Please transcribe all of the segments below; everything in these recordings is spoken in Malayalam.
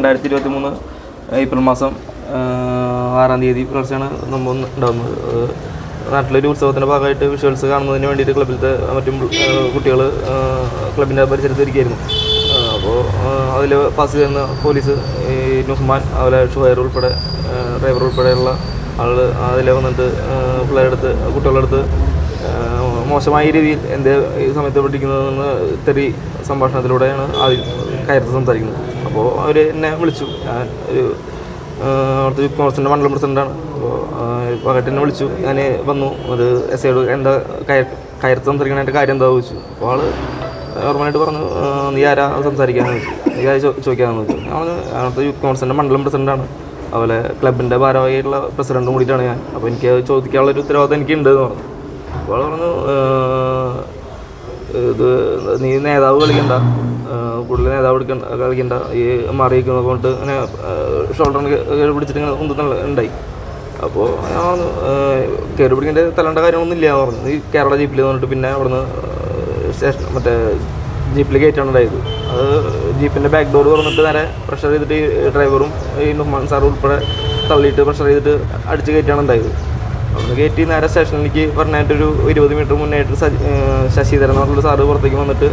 രണ്ടായിരത്തി ഇരുപത്തി മൂന്ന് ഏപ്രിൽ മാസം ആറാം തീയതി പുലർച്ചെയാണ് സംഭവം ഉണ്ടാകുന്നത്. നാട്ടിലൊരു ഉത്സവത്തിന്റെ ഭാഗമായിട്ട് വിഷ്വൽസ് കാണുന്നതിന് വേണ്ടിയിട്ട് ക്ലബിലത്തെ മറ്റും കുട്ടികൾ ക്ലബിന്റെ പരിസരത്ത് ഇരിക്കുകയായിരുന്നു അപ്പോൾ അതിൽ പാസ് ചെയ്യുന്ന പോലീസ് ഈ നുഹ്മാൻ അതുപോലെ ഷുഹൈർ ഉൾപ്പെടെ ഡ്രൈവർ ഉൾപ്പെടെയുള്ള ആൾ അതിൽ വന്നിട്ട് പിള്ളേരെടുത്ത് കുട്ടികളുടെ അടുത്ത് മോശമായ രീതിയിൽ എന്റെ ഈ സമയത്ത് പഠിക്കുന്നതെന്ന് തെറി സംഭാഷണത്തിലൂടെയാണ് ആദ്യം കയർത്ത് സംസാരിക്കുന്നത് അപ്പോൾ അവർ എന്നെ വിളിച്ചു. ഞാൻ ഒരു അവിടുത്തെ യൂത്ത് കോൺഗ്രസിന്റെ മണ്ഡലം പ്രസിഡന്റാണ് അപ്പോൾ പകട്ട് എന്നെ വിളിച്ചു. ഞാൻ വന്നു. അത് എസ് ഐയോട് എന്താ കയർ കയർത്ത് സംസാരിക്കണതിന്റെ കാര്യം എന്താ ചോദിച്ചു. അപ്പോൾ ആൾ ഓർമ്മയായിട്ട് പറഞ്ഞു നീ ആരാ? സംസാരിക്കാമെന്ന് ചോദിച്ചു. നീ ആരാ ചോദിക്കാമെന്ന് ചോദിച്ചു. ഞാൻ അവിടുത്തെ യൂത്ത് കോൺഗ്രസിന്റെ മണ്ഡലം പ്രസിഡന്റാണ് അതുപോലെ ക്ലബിന്റെ ഭാരവാഹിയായിട്ടുള്ള പ്രസിഡന്റും കൂടിയിട്ടാണ് ഞാൻ. അപ്പോൾ എനിക്ക് ചോദിക്കാനുള്ളൊരു ചോദിക്കാനുള്ള ഒരു ഉത്തരവാദിത്തം എനിക്കുണ്ട് എന്ന് പറഞ്ഞു. അപ്പോൾ പറഞ്ഞു "ഏഹ്, ഇത് നീ നേതാവ് കളിക്കണ്ട കൂടുതൽ നേതാവ് എടുക്കണ്ട കളിക്കണ്ട ഈ മാറിയിരിക്കുന്നത് കൊണ്ട് ഇങ്ങനെ ഷോൾഡറിന് പിടിച്ചിട്ട് ഇങ്ങനെ ഉന്തുന്ന ഉണ്ടായി. അപ്പോൾ ഞാൻ പറഞ്ഞു കയറി പിടിക്കേണ്ട തലേണ്ട കാര്യമൊന്നും ഇല്ല എന്ന് പറഞ്ഞു. ഈ കേരള ജീപ്പിൽ വന്നിട്ട് പിന്നെ അവിടുന്ന് സ്റ്റേഷൻ മറ്റേ ജീപ്പിൽ കയറ്റാണ് ഉണ്ടായത്. അത് ജീപ്പിന്റെ ബാക്ക് ഡോർ തുറന്നിട്ട് നേരെ പ്രഷർ ചെയ്തിട്ട് ഈ ഡ്രൈവറും ഈ നുഹ്മാൻ സാറും ഉൾപ്പെടെ തള്ളിയിട്ട് പ്രഷർ ചെയ്തിട്ട് അടിച്ച് കയറ്റാണ് ഉണ്ടായത്. അവിടുന്ന് കയറ്റി നേരെ സ്റ്റേഷനിലേക്ക് പറഞ്ഞായിട്ടൊരു ഇരുപത് മീറ്റർ മുന്നായിട്ട് ശശിധരൻ എന്ന് പറഞ്ഞൊരു സാറ് പുറത്തേക്ക് വന്നിട്ട്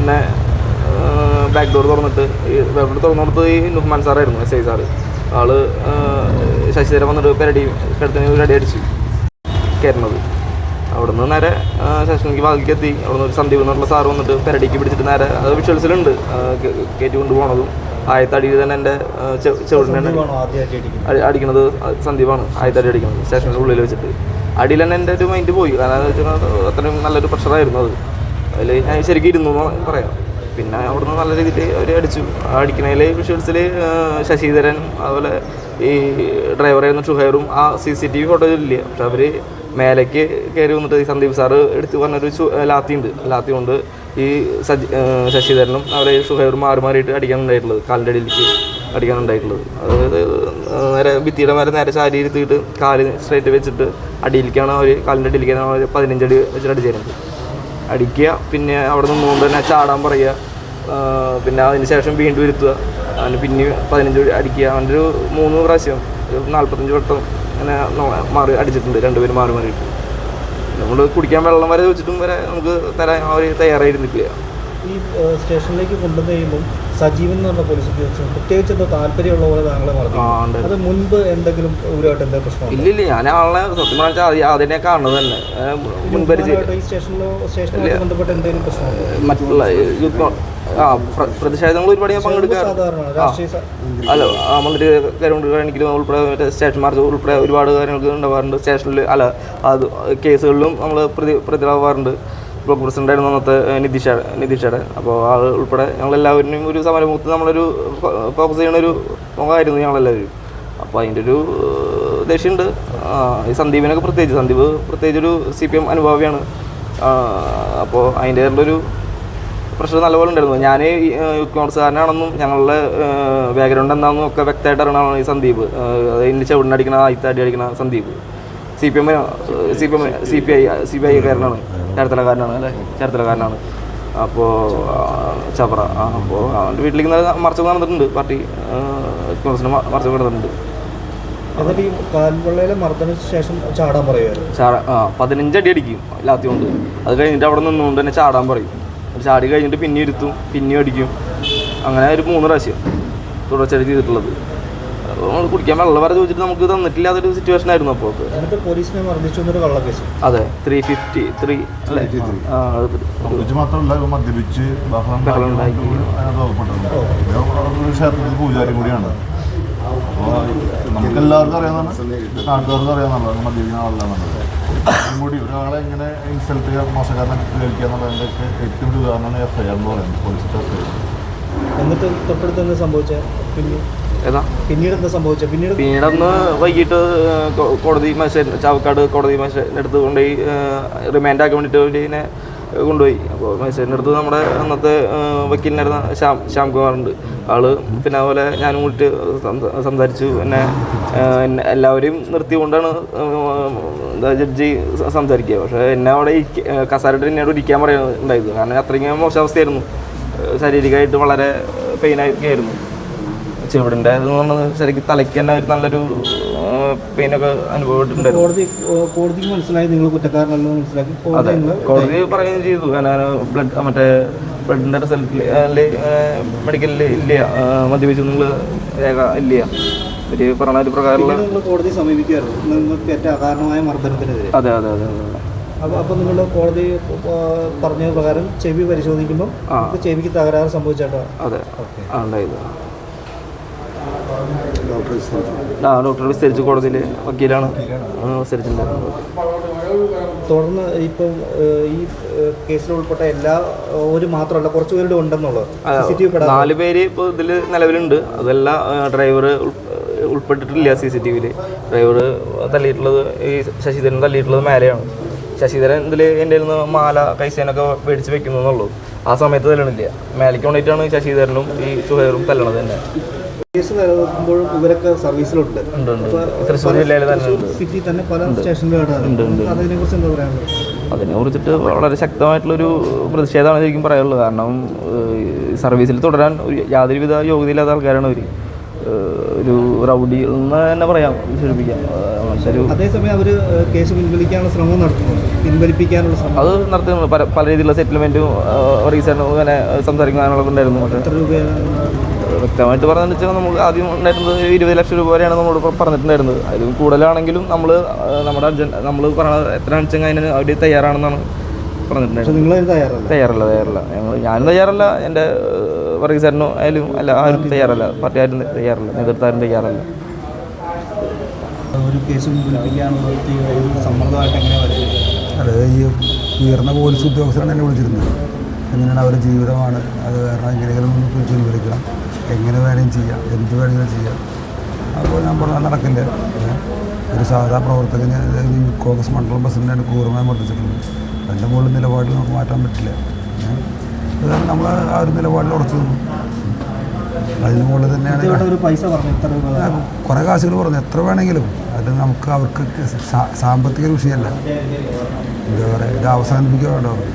എന്നെ ബാക്ക് ഡോർ തുറന്നിട്ട് ബാക്ക് ഡോർ തുറന്നു കൊടുത്തത് ഈ നുഹ്മാൻ സാറായിരുന്നു എസ് ഐ സാറ്. ആൾ ശശിധരൻ വന്നിട്ട് പെരടി കിടത്തിന് ഒരു അടി അടിച്ചു കയറുന്നത്. അവിടുന്ന് നേരെ സ്റ്റേഷനിലേക്ക് വാതിലേക്ക് എത്തി അവിടുന്ന് ഒരു സന്ദീപ് എന്നുള്ള സാറ് വന്നിട്ട് പെരടിക്ക് പിടിച്ചിട്ട് നേരെ അത് വിഷ്വൽസിലുണ്ട് കയറ്റി കൊണ്ടുപോകണതും ആയത്തടിയിൽ തന്നെ എന്റെ അടി- അടിക്കണത് സന്ദീപാണ് ആയത്തടി അടിക്കണത്. സ്റ്റേഷന്റെ ഉള്ളിൽ വെച്ചിട്ട്. അടിയിൽ തന്നെ എന്റെ ഒരു മൈൻഡ് പോയി. കാരണം വെച്ചാൽ അത്രയും നല്ലൊരു പ്രഷറായിരുന്നു അത്. അതിൽ ഞാൻ ശരിക്കും ഇരുന്നു എന്ന് പറയാം. പിന്നെ അവിടുന്ന് നല്ല രീതിയിൽ അവർ അടിച്ചു. അടിക്കണതിൽ വിഷ്വൽസിൽ ശശിധരൻ അതുപോലെ ഈ ഡ്രൈവറായിരുന്ന ഷുഹൈറും ആ C C T V photo ഇല്ല. പക്ഷെ അവർ മേലേക്ക് കയറി വന്നിട്ട് സന്ദീപ് സാറ് എടുത്ത് പറഞ്ഞൊരു ലാത്തി ഉണ്ട് ലാത്തി കൊണ്ട് ഈ സജി ശശിധരനും അവരെ സുഹൈർ മാറി മാറിയിട്ട് അടിക്കാനുണ്ടായിട്ടുള്ളത് കാലിന്റെ അടിയിലേക്ക് അടിക്കാനുണ്ടായിട്ടുള്ളത്. അതായത് നേരെ ഭിത്തിയുടെ മേലെ നേരെ ചാരി ഇരുത്തിയിട്ട് കാൽ സ്ട്രേറ്റ് വെച്ചിട്ട് അടിയിലേക്കാണ് അവർ കാലിന്റെ അടിയിലേക്കാണ് അവർ പതിനഞ്ചടി വെച്ചിട്ട് അടിച്ചിരുന്നത് അടിക്കുക പിന്നെ അവിടെ മൂന്ന് തന്നെ ചാടാൻ പറയുക പിന്നെ അതിന് ശേഷം വീണ്ടും ഇരുത്തുക. അവന് പിന്നെ പതിനഞ്ച് അടിക്കുക. അവന്റെ ഒരു മൂന്ന് പ്രാവശ്യം നാൽപ്പത്തഞ്ച് വട്ടം അങ്ങനെ മാറി അടിച്ചിട്ടുണ്ട്. രണ്ടുപേരും മാറി മാറിയിട്ട്. നമ്മൾ കുടിക്കാൻ വെള്ളം വരെ വെച്ചിട്ടും വരെ നമുക്ക് തരാൻ അവർ തയ്യാറായിരുന്നില്ല. ഈ സ്റ്റേഷനിലേക്ക് കൊണ്ടുവന്ന് സജീവൻ എന്ന് പറഞ്ഞ പോലീസ് ഉദ്യോഗസ്ഥൻ പ്രത്യേകിച്ച് എന്തോ താല്പര്യമുള്ള പോലെ താങ്കളെ പറഞ്ഞു അത് മുൻപ് എന്തെങ്കിലും ഇവരുമായിട്ട് പ്രശ്നം ഇല്ല ഇല്ല. ഞാൻ ആളെ സത്യം പറഞ്ഞാൽ അതിനെ കാണുന്നത് തന്നെ. മുൻപരിചയം. സ്റ്റേഷനിലോ സ്റ്റേഷനുമായിട്ട് ബന്ധപ്പെട്ട് എന്തെങ്കിലും പ്രശ്നമുണ്ടോ? മറ്റുള്ള ആ പ്ര- പ്രതിഷേധങ്ങൾ ഒരുപാട് ഞാൻ പങ്കെടുക്കാറ് സാധാരണ രാഷ്ട്രീയ സ- അല്ല മന്ത്രി കാണിക്കലും ഉൾപ്പെടെ മറ്റേ സ്റ്റേഷൻ മാർച്ച് ഉൾപ്പെടെ ഒരുപാട് കാര്യങ്ങൾ ഉണ്ടാവാറുണ്ട്. സ്റ്റേഷനിൽ അല്ല അത് കേസുകളിലും നമ്മൾ പ്രതി പ്രതികളാവാറുണ്ട്. ബ്ലോക്ക് പ്രസിഡന്റ് ആയിരുന്നു അന്നത്തെ നിതീഷ നിതീഷയുടെ അപ്പോൾ ആൾ ഉൾപ്പെടെ ഞങ്ങളെല്ലാവരും ഒരു സമരമുഖത്ത് നമ്മളൊരു ഫോക്കസ് ചെയ്യണ ഒരു മുഖമായിരുന്നു ഞങ്ങളെല്ലാവരും. അപ്പോൾ അതിന്റെ ഒരു ദേഷ്യമുണ്ട് ഈ സന്ദീപിനൊക്കെ പ്രത്യേകിച്ച് സന്ദീപ് പ്രത്യേകിച്ച് ഒരു സി പി എം അനുഭാവിയാണ്. അപ്പോൾ അതിന്റെ ഒരു പ്രഷർ നല്ലപോലെ ഉണ്ടായിരുന്നു. ഞാൻ യൂത്ത് കോൺഗ്രസ്സുകാരനാണെന്നും ഞങ്ങളുടെ ബാക്ക്ഗ്രൗണ്ട് എന്താണെന്നും ഒക്കെ വ്യക്തമായിട്ട് അറിയണമാണ് ഈ സന്ദീപ്. അതിന്റെ ചെവിടിനടിക്കണ ആയിത്താടി അടിക്കണ Sandeep. C P M C P M C P I C P ഐക്കാരനാണ് ചേർത്തലക്കാരനാണ് അല്ലേ? ചേർത്തലക്കാരനാണ് അപ്പോൾ ചവറ ആ അപ്പോൾ അവന്റെ വീട്ടിലേക്ക് മറച്ചു നടന്നിട്ടുണ്ട്. പാർട്ടി കോൺഗ്രസിന് മറച്ചു നടന്നിട്ടുണ്ട്. പതിനഞ്ചടി അടിക്കും ലാത്തി കൊണ്ട് അത് കഴിഞ്ഞിട്ട് അവിടെ നിന്നുകൊണ്ട് തന്നെ ചാടാൻ പറയും. ചാടി കഴിഞ്ഞിട്ട് പിന്നെ ഇരുത്തും പിന്നെയും അടിക്കും. അങ്ങനെ ഒരു മൂന്ന് പ്രാവശ്യം തുടർച്ചയായിട്ട് ചെയ്തിട്ടുള്ളത്. നമ്മൾ കുടിക്കാൻ വെള്ളം വരെ ചോദിച്ചിട്ട് നമുക്ക് തന്നിട്ടില്ലാത്തൊരു സിറ്റുവേഷൻ ആയിരുന്നു അപ്പോൾ പോലീസിനെ അതെ ത്രീ ഫിഫ്റ്റി ത്രീ മാത്രമല്ല ഇവൻ മദ്യപിച്ച് ബഹളം ബഹളം ഉണ്ടാക്കി. അതിനകത്ത് വകുപ്പുണ്ട്. ഇവൻ ഒരു ക്ഷേത്രത്തിൽ പൂജാരി കൂടിയാണ്. അപ്പോൾ നമുക്ക് എല്ലാവർക്കും അറിയാവുന്നതാണ്. നാട്ടുകാർക്കും അറിയാവുന്നതാണ്. മദ്യപിക്കുന്ന അതും കൂടി ഒരാളെ ഇങ്ങനെ ഇൻസൾട്ട് ചെയ്യാൻ മോശക്കാരനെ കേൾക്കുക എന്നുള്ളതിന്റെയൊക്കെ ഏറ്റവും ഒരു ഉദാഹരണമാണ് എഫ് ഐ ആർ എന്ന് പറയുന്നത് പോലീസ് എഫ് ഐ ആർ എന്നിട്ട് തൊട്ടടുത്ത് എന്താ സംഭവിച്ച? പിന്നെ പിന്നീട് എന്താ സംഭവിച്ച? പിന്നീട് പിന്നീട് അന്ന് വൈകിട്ട് കോടതി മജിസ്ട്രേറ്റ് ചാവക്കാട് കോടതി മജിസ്ട്രേറ്റിന്റെ അടുത്ത് കൊണ്ടുപോയി റിമാൻഡ് ആക്കാൻ വേണ്ടിയിട്ട് വേണ്ടി ഇതിനെ കൊണ്ടുപോയി. അപ്പോൾ മജിസ്ട്രേറ്റിന്റെ അടുത്ത് നമ്മുടെ അന്നത്തെ വക്കീലിനായിരുന്ന ശ്യാം ശ്യാം കുമാറുണ്ട് ആൾ പിന്നെ അതുപോലെ ഞാനും കൂട്ടി സംസ- സംസാരിച്ചു. പിന്നെ എല്ലാവരെയും നിർത്തിക്കൊണ്ടാണ് ജഡ്ജി സംസാരിക്കുക. പക്ഷേ എന്നെ അവിടെ കസാരയിട്ട് എന്നോട് ഇരിക്കാൻ പറയുന്നുണ്ടായത് കാരണം അത്രയ്ക്കും മോശാവസ്ഥയായിരുന്നു. ശാരീരികമായിട്ട് വളരെ പെയിനായിരിക്കുന്നു ചെവിടിന്റെ എന്ന് ശരിക്കും തലയ്ക്ക് തന്നെ ഒരു നല്ലൊരു പെയിനൊക്കെ കോടതി കോടതിക്ക് മനസ്സിലായി നിങ്ങൾ മനസ്സിലാക്കി. അതെ. കോടതി പറയുകയും ചെയ്തു. ബ്ലഡ് മറ്റേ ബ്ലഡിന്റെ റിസൾട്ടിൽ മെഡിക്കലിൽ ഇല്ല മദ്യപിച്ചു നിങ്ങൾ രേഖ ഇല്ല. ഒരു പറഞ്ഞ ഒരു പ്രകാരമുള്ള കോടതി നിങ്ങൾക്ക് അകാരണമായ മർദ്ദനത്തിനെതിരെ. അതെ അതെ അതെ അതെ. അപ്പോൾ നിങ്ങൾ കോടതി പറഞ്ഞ പ്രകാരം ചെവി പരിശോധിക്കുമ്പോൾ ചെവിക്ക് തകരാറ് സംഭവിച്ചാട്ടോ? അതെ. ഓക്കെ. ഉണ്ടായത് ആ ഡോക്ടർ വിസ്തരിച്ച് കോടതിയിൽ വക്കീലാണ്. വിസ്തരിച്ചിട്ടുണ്ടായിരുന്നത്. തുടർന്ന് ഇപ്പം ഈ കേസിൽ ഉൾപ്പെട്ട എല്ലാ ഒരു മാത്രമല്ല കുറച്ച് പേരുടെ ഉണ്ടെന്നുള്ളത്. നാല് പേര് ഇപ്പോൾ ഇതിൽ നിലവിലുണ്ട്. അതെല്ലാം ഡ്രൈവർ ഉൾപ്പെട്ടിട്ടില്ല സി സി ടി വിയിൽ ഡ്രൈവർ തല്ലിയിട്ടുള്ളത് ഈ ശശിധരൻ തല്ലിയിട്ടുള്ളത് മേലെയാണ്. ശശിധരൻ ഇതിൽ എന്റെ നിന്ന് മാല കൈസേനൊക്കെ മേടിച്ച് വെക്കുന്നു എന്നുള്ളൂ ആ സമയത്ത് തല്ലണില്ല. മേലേക്ക് കൊണ്ടിട്ടാണ് ശശിധരനും ഈ സുഹേറും തല്ലണത് തന്നെ. നിലനിൽക്കുമ്പോഴും ഇവരൊക്കെ സർവീസിലുണ്ട്. സിറ്റി തന്നെ പല സ്റ്റേഷനിലും അതിനെ കുറിച്ച് എന്താ പറയാനുള്ളത് അതിനെ കുറിച്ചിട്ട് വളരെ ശക്തമായിട്ടുള്ളൊരു പ്രതിഷേധമാണ് ശരിക്കും പറയാനുള്ളത് കാരണം സർവീസിൽ തുടരാൻ ഒരു യാതൊരുവിധ യോഗ്യതയില്ലാത്ത ആൾക്കാരാണ് അവർ ഒരു റൗഡി എന്ന് തന്നെ പറയാം വിശേഷിപ്പിക്കാം. അതേസമയം അവർ കേസ് പിൻവലിക്കാനുള്ള ശ്രമം നടത്തുന്നു പിൻവലിപ്പിക്കാനുള്ള ശ്രമം. അത് നടത്തുന്നു പല പല രീതിയിലുള്ള സെറ്റിൽമെന്റും റീസൺ അങ്ങനെ സംസാരിക്കാനുള്ള ഉണ്ടായിരുന്നു എത്ര രൂപയാണ് വ്യക്തമായിട്ട് പറഞ്ഞു വെച്ചാൽ നമ്മൾ ആദ്യം ഉണ്ടായിരുന്നത് ഇരുപത് ലക്ഷം രൂപ വരെയാണ് നമ്മളോട് പറഞ്ഞിട്ടുണ്ടായിരുന്നത്. അതിലും കൂടുതലാണെങ്കിലും നമ്മൾ നമ്മുടെ അർജൻ നമ്മൾ പറയണത് എത്ര വെച്ചെങ്കിൽ അതിന് അവർ തയ്യാറാണെന്നാണ് പറഞ്ഞിട്ടുണ്ടായിരുന്നത്. തയ്യാറല്ല? തയ്യാറല്ല തയ്യാറല്ല. ഞങ്ങൾ ഞാനും തയ്യാറല്ല എന്റെ വർഗീസ് സാറിനോ ആയാലും അല്ല ആരും തയ്യാറല്ല. പാർട്ടി ആരും തയ്യാറല്ല നേതൃത്വം തയ്യാറല്ല. ഒരു കേസ് അത് ഈ ഉയർന്ന പോലീസ് ഉദ്യോഗസ്ഥരാണ് എന്നെ വിളിച്ചിരുന്നത്. എങ്ങനെയാണ് അവരുടെ ജീവിതമാണ്? അത് കാരണം എങ്ങനെയെങ്കിലും ഒന്ന് പിടിച്ച് പിൻവലിക്കണം എങ്ങനെ വേണമെങ്കിലും ചെയ്യാം എന്ത് വേണമെങ്കിലും ചെയ്യാം. അപ്പോൾ ഞാൻ പറഞ്ഞാൽ നടക്കില്ല? ഒരു സാധാ പ്രവർത്തകൻ ഈ കോൺഗ്രസ് മണ്ഡലം പ്രസിഡന്റാണ് ക്രൂരമായി മർദ്ദിച്ചിട്ടുള്ളത് എന്റെ മുകളിൽ നിലപാടിൽ നമുക്ക് മാറ്റാൻ പറ്റില്ല. അതാണ് നമ്മൾ ആ ഒരു നിലപാടിൽ ഉറച്ചു നിന്നു. അതിന് മുകളിൽ തന്നെയാണ് കുറേ കാശുകൾ പറഞ്ഞു. എത്ര വേണമെങ്കിലും. അത് നമുക്ക് അവർക്ക് സാമ്പത്തിക വിഷയമല്ല. എന്താ പറയുക ഇത് അവസാനിപ്പിക്കുക വേണ്ട അവർക്ക്